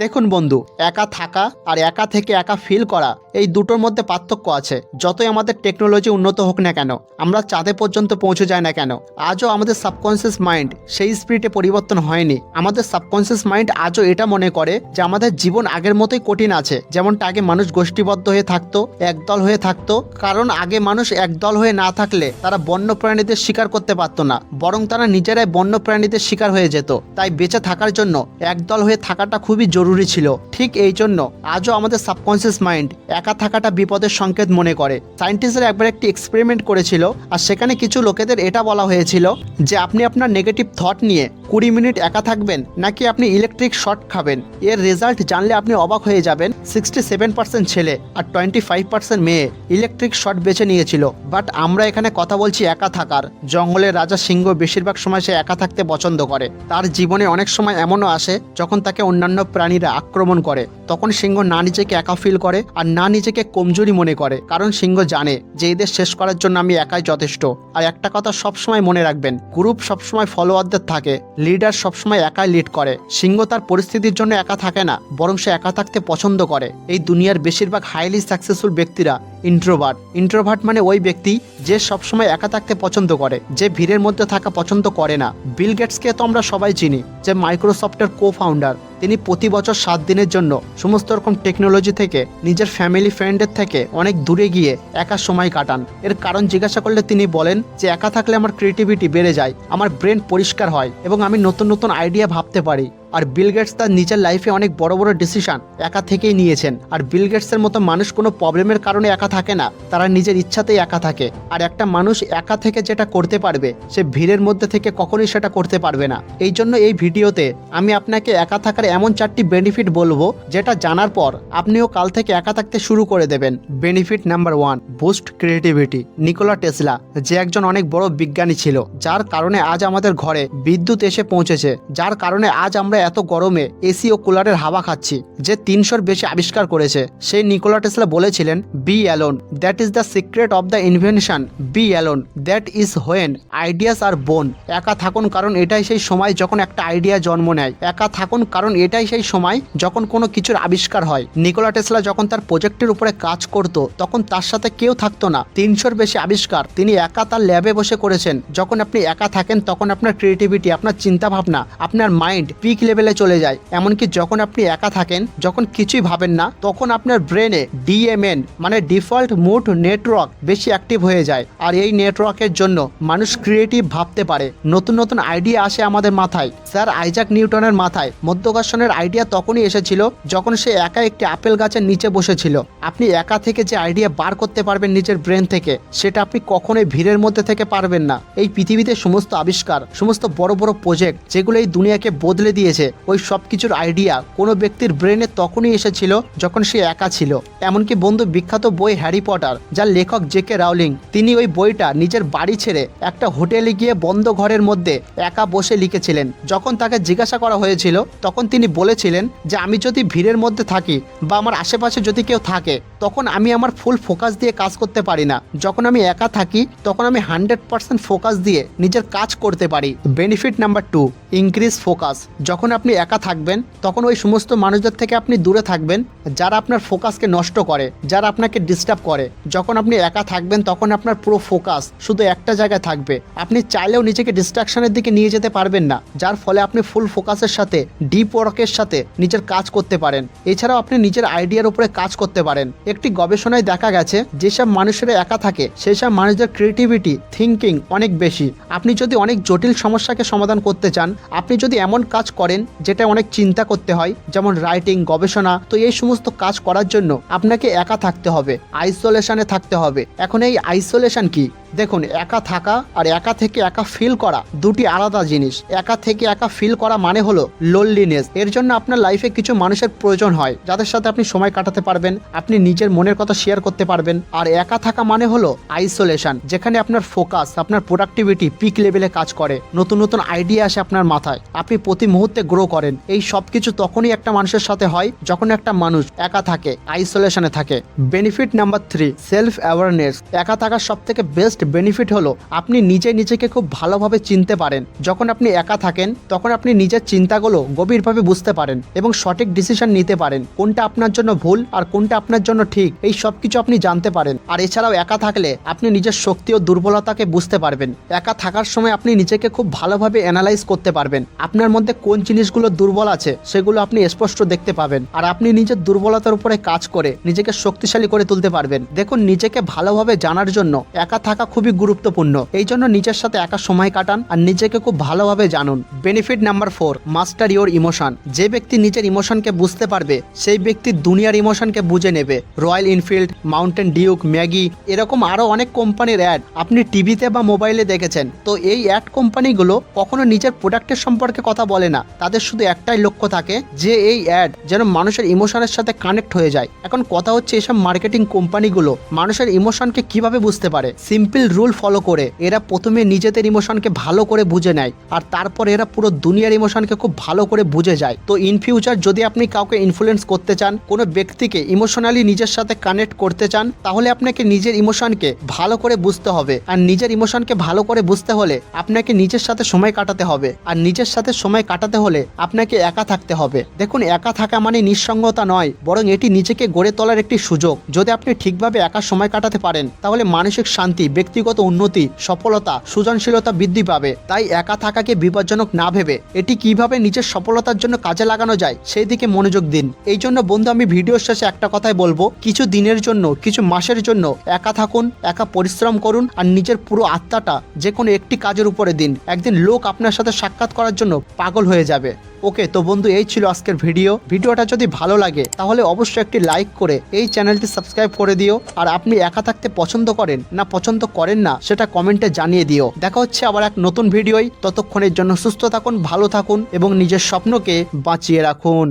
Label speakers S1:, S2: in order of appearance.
S1: দেখুন বন্ধু, একা থাকা আর একা থেকে একা ফিল করা, এই দুটোর মধ্যে পার্থক্য আছে। যতই আমাদের টেকনোলজি উন্নত হোক না কেন, আমরা চাঁদে পর্যন্ত পৌঁছে যায় না কেন, আজও আমাদের সাবকনসিয়াস মাইন্ড সেই স্পিরিটে পরিবর্তন হয়নি। আমাদের সাবকনসিয়াস মাইন্ড আজও এটা মনে করে যে আমাদের জীবন আগের মতোই কঠিন আছে। যেমনটা আগে মানুষ গোষ্ঠীবদ্ধ হয়ে থাকতো, একদল হয়ে থাকতো, কারণ আগে মানুষ একদল হয়ে না থাকলে তারা বন্য প্রাণীদের শিকার করতে পারতো না, বরং তারা নিজেরাই বন্য প্রাণীদের শিকার হয়ে যেত। তাই বেঁচে থাকার জন্য একদল হয়ে থাকাটা খুবই জরুরি। ছিল। ঠিক এই জন্য আজও আমাদের সাবকনসিয়াস মাইন্ড একা থাকাটা বিপদের সংকেত মনে করে। সায়েন্টিস্টরা একবার একটি এক্সপেরিমেন্ট করেছিল আর সেখানে কিছু লোকেদের এটা বলা হয়েছিল যে আপনি আপনার নেগেটিভ থট নিয়ে কুড়ি মিনিট একা থাকবেন নাকি আপনি ইলেকট্রিক শর্ট খাবেন। এর রেজাল্ট জানলে আপনি অবাক হয়ে যাবেন। সিক্সটি সেভেন পার্সেন্ট ছেলে আর টোয়েন্টি ফাইভ পার্সেন্ট মেয়ে ইলেকট্রিক শর্ট বেছে নিয়েছিল। বাট আমরা এখানে কথা বলছি একা থাকার। জঙ্গলের রাজা সিংহ বেশিরভাগ সময় সে একা থাকতে পছন্দ করে। তার জীবনে অনেক সময় এমনও আসে যখন তাকে অন্যান্য প্রাণীরা আক্রমণ করে। তখন সিংহ না নিজেকে একা ফিল করে আর না নিজেকে কমজোরি মনে করে। কারণ সিংহ জানে যে এদের শেষ করার জন্য আমি একাই যথেষ্ট। আর একটা কথা সবসময় মনে রাখবেন গ্রুপ সবসময় ফলোয়ারদের থাকে লিডার সবসময় একাই লিড করে। সিংহ তার পরিস্থিতির জন্য একা থাকে না, বরং সে একা থাকতে পছন্দ করে। এই দুনিয়ার বেশিরভাগ হাইলি সাকসেসফুল ব্যক্তিরা ইন্ট্রোভার্ট। ইন্ট্রোভার্ট মানে ওই ব্যক্তি যে সবসময় একা থাকতে পছন্দ করে, যে ভিড়ের মধ্যে থাকা পছন্দ করে না। বিল গেটসকে তো আমরা সবাই চিনি, যে মাইক্রোসফটের কো ফাউন্ডার তিনি প্রতি বছর সাত দিনের জন্য সমস্ত রকম টেকনোলজি থেকে, নিজের ফ্যামিলি ফ্রেন্ডের থেকে অনেক দূরে গিয়ে একা সময় কাটান। এর কারণ জিজ্ঞাসা করলে তিনি বলেন যে, একা থাকলে আমার ক্রিয়েটিভিটি বেড়ে যায়, আমার ব্রেন পরিষ্কার হয় এবং আমি নতুন নতুন আইডিয়া ভাবতে পারি। আর বিল গেটস তার নিজের লাইফে অনেক বড় বড় ডিসিশন একা থেকেই নিয়েছেন। আর বিল গেটসের মতো মানুষ কোনো প্রবলেমের কারণে একা থাকে না। তারা নিজের ইচ্ছাতেই একা থাকে। আর একটা মানুষ একা থেকে যেটা করতে পারবে, সে ভিড়ের মধ্যে থেকে কখনোই সেটা করতে পারবে না। এই জন্য এই ভিডিওতে আমি আপনাকে একা থাকার এমন চারটি বেনিফিট বলব, যেটা জানার পর আপনিও কাল থেকে একা থাকতে শুরু করে দেবেন। Benefit number one boost creativity Nikola Tesla যে একজন অনেক বড় বিজ্ঞানী ছিল, যার কারণে আজ আমাদের ঘরে বিদ্যুৎ এসে পৌঁছেছে। যার কারণে আজ আমরা এত গরমে এসি ও কুলারের হাওয়া খাচ্ছি যে তিনশোর বেশি আবিষ্কার করেছে। সেই নিকোলা টেসলা বলেছিলেন be alone that is the secret of the invention be alone that is when ideas are born একা থাকুন কারণ এটাই সেই সময় যখন একটা আইডিয়া জন্ম নেয়। একা থাকুন কারণ এটাই সেই সময় যখন কোনো কিছুর আবিষ্কার হয়। নিকোলা টেসলা যখন তার প্রজেক্টের উপরে কাজ করত, তখন তার সাথে কেউ থাকতো না। তিনশোর বেশি আবিষ্কার। তিনি একা তার ল্যাবে বসে করেছেন। যখন আপনি একা থাকেন, তখন আপনার ক্রিয়েটিভিটি আপনার চিন্তা ভাবনা আপনার মাইন্ড পিক লেভেলে চলে যায়। এমনকি যখন আপনি একা থাকেন, যখন কিছুই ভাবেন না, তখন আপনার ব্রেনে ডিএমএন মানে ডিফল্ট মুড নেটওয়ার্ক বেশি অ্যাক্টিভ হয়ে যায়। আর এই নেটওয়ার্কের জন্য মানুষ ক্রিয়েটিভ ভাবতে পারে। নতুন নতুন আইডিয়া আসে আমাদের মাথায়। স্যার আইজাক নিউটনের মাথায়। মধ্যকর্ষণের আইডিয়া তখনই এসেছিল যখন সে একা একটি আপেল গাছের নিচে বসেছিল। আপনি একা থেকে যে আইডিয়া বার করতে পারবেন নিজের ব্রেন থেকে, সেটা আপনি কখনোই ভিড়ের মধ্যে থেকে পারবেন না। এই পৃথিবীতে সমস্ত আবিষ্কার, সমস্ত বড় বড় প্রজেক্ট যেগুলো এই দুনিয়াকে বদলে দিয়েছে ওই সব কিছুর আইডিয়া কোনো ব্যক্তির ব্রেনে তখনই এসেছিল যখন সে একা ছিল। এমনকি বন্ধু বিখ্যাত বই হ্যারি পটার, যার লেখক জে কে রাউলিং, তিনি ওই বইটা নিজের বাড়ি ছেড়ে একটা হোটেলে গিয়ে বন্ধ ঘরের মধ্যে একা বসে লিখেছিলেন। যখন তাকে জিজ্ঞাসা করা হয়েছিল, তখন তিনি বলেছিলেন যে, আমি যদি ভিড়ের মধ্যে থাকি বা আমার আশেপাশে যদি কেউ থাকে, তখন আমি আমার ফুল ফোকাস দিয়ে কাজ করতে পারি না। যখন আমি একা থাকি, তখন আমি হান্ড্রেড পার্সেন্ট ফোকাস দিয়ে নিজের কাজ করতে পারি। Benefit number two increase focus যখন আপনি একা থাকবেন, তখন ওই সমস্ত মানুষদের থেকে আপনি দূরে থাকবেন, যারা আপনার ফোকাসকে নষ্ট করে, যারা আপনাকে ডিস্টার্ব করে। যখন আপনি একা থাকবেন, তখন আপনার পুরো ফোকাস শুধু একটা জায়গায় থাকবে। আপনি চাইলেও নিজেকে ডিস্ট্রাকশনের দিকে নিয়ে যেতে পারবেন না, যার ফলে আপনি ফুল ফোকাসের সাথে ডিপ ওয়ার্কের সাথে নিজের কাজ করতে পারেন। এছাড়াও আপনি নিজের আইডিয়ার উপরে কাজ করতে পারেন। একটি গবেষণায় দেখা গেছে, যেসব মানুষেরা একা থাকে সেই সব মানুষদের ক্রিয়েটিভিটি থিঙ্কিং অনেক বেশি। আপনি যদি অনেক জটিল সমস্যাকে সমাধান করতে চান, আপনি যদি এমন কাজ করেন যেটা অনেক চিন্তা করতে হয়, যেমন রাইটিং গবেষণা। তো এই সমস্ত কাজ করার জন্য আপনাকে একা থাকতে হবে আইসোলেশনে থাকতে হবে। এখন এই আইসোলেশন কি? দেখুন, একা থাকা আর একা থেকে একা ফিল করা দুটি আলাদা জিনিস। একা থেকে একা ফিল করা মানে হলো লোনলিনেস এর জন্য আপনার লাইফে কিছু মানুষের প্রয়োজন হয়, যাদের সাথে আপনি সময় কাটাতে পারবেন, আপনি নিজের মনের কথা শেয়ার করতে পারবেন। আর একা থাকা মানে হলো আইসোলেশন যেখানে আপনার ফোকাস আপনার প্রোডাক্টিভিটি পিক লেভেলে কাজ করে, নতুন নতুন আইডিয়া আসে আপনার মাথায়, আপনি প্রতি মুহূর্তে গ্রো করেন। এই সব কিছু তখনই একটা মানুষের সাথে হয় যখন একটা মানুষ একা থাকে আইসোলেশনে থাকে। Benefit number three self awareness একা থাকার সব থেকে বেস্ট বেনিফিট হলো আপনি নিজে নিজেকে খুব ভালোভাবে চিনতে পারেন। যখন আপনি একা থাকেন, তখন আপনি নিজের চিন্তাগুলো গভীরভাবে বুঝতে পারেন এবং সঠিক ডিসিশন নিতে পারেন। কোনটা আপনার জন্য ভুল আর কোনটা আপনার জন্য ঠিক, এই সব কিছু আপনি জানতে পারেন। আর এছাড়াও একা থাকলে আপনি নিজের শক্তি ও দুর্বলতাকে বুঝতে পারবেন। একা থাকার সময় আপনি নিজেকে খুব ভালোভাবে অ্যানালাইজ করতে পারবেন। আপনার মধ্যে কোন জিনিসগুলো দুর্বল আছে, সেগুলো আপনি স্পষ্ট দেখতে পাবেন। আর আপনি নিজের দুর্বলতার উপরে কাজ করে নিজেকে শক্তিশালী করে তুলতে পারবেন। দেখুন, নিজেকে ভালোভাবে জানার জন্য একা থাকা খুবই গুরুত্বপূর্ণ। এই জন্য নিজের সাথে একা সময় কাটান আর নিজেকে খুব ভালোভাবে জানুন। Benefit number four master your emotion যে ব্যক্তি নিজের ইমোশনকে বুঝতে পারবে, সেই ব্যক্তি দুনিয়ার ইমোশনকে বুঝে নেবে। Royal Enfield Mountain Duke Maggi এরকম আরও অনেক কোম্পানির অ্যাড আপনি টিভিতে বা মোবাইলে দেখেছেন। তো এই অ্যাড কোম্পানিগুলো কখনো নিজের প্রোডাক্টের সম্পর্কে কথা বলে না। তাদের শুধু একটাই লক্ষ্য থাকে, যে এই অ্যাড যেন মানুষের ইমোশনের সাথে কানেক্ট হয়ে যায়। এখন কথা হচ্ছে এসব মার্কেটিং কোম্পানিগুলো মানুষের ইমোশনকে কীভাবে বুঝতে পারে? সিম্পল রুল ফলো করে, এরা প্রথমে নিজেদের ইমোশনকে ভালো করে বুঝে নেয়, আর তারপর এরা পুরো দুনিয়ার ইমোশনকে খুব ভালো করে বুঝে যায়। তো ইন ফিউচার যদি আপনি কাউকে ইনফ্লুয়েন্স করতে চান, কোনো ব্যক্তিকে ইমোশনালি নিজের সাথে কানেক্ট করতে চান, তাহলে আপনাকে নিজের ইমোশনকে ভালো করে বুঝতে হবে। আর নিজের ইমোশনকে ভালো করে বুঝতে হলে আপনাকে নিজের সাথে সময় কাটাতে হবে। আর নিজের সাথে সময় কাটাতে হলে আপনাকে একা থাকতে হবে। দেখুন, একা থাকা মানে নিঃসঙ্গতা নয়, বরং এটি নিজেকে গড়ে তোলার একটি সুযোগ। যদি আপনি ঠিকভাবে একা সময় কাটাতে পারেন, তাহলে মানসিক শান্তি ব্যক্তিগত উন্নতি, সফলতা, সৃজনশীলতা বৃদ্ধি পাবে। তাই একা থাকাকে বিপজ্জনক না ভেবে এটি কীভাবে নিজের সফলতার জন্য কাজে লাগানো যায় সেই দিকে মনোযোগ দিন। এই জন্য বন্ধু, আমি ভিডিওর শেষে একটা কথাই বলব। কিছু দিনের জন্য, কিছু মাসের জন্য একা থাকুন, একা পরিশ্রম করুন আর নিজের পুরো আত্মাটা যে কোনো একটি কাজের উপরে দিন। একদিন লোক আপনার সাথে সাক্ষাৎ করার জন্য পাগল হয়ে যাবে। ওকে, তো বন্ধু, এই ছিল আজকের ভিডিও। ভিডিওটা যদি ভালো লাগে, তাহলে অবশ্যই একটি লাইক করে এই চ্যানেলটি সাবস্ক্রাইব করে দিও। আর আপনি একা থাকতে পছন্দ করেন, না পছন্দ করেন না, সেটা কমেন্টে জানিয়ে দিও। দেখা হচ্ছে আবার এক নতুন ভিডিওই ততক্ষণের জন্য সুস্থ থাকুন, ভালো থাকুন এবং নিজের স্বপ্নকে বাঁচিয়ে রাখুন।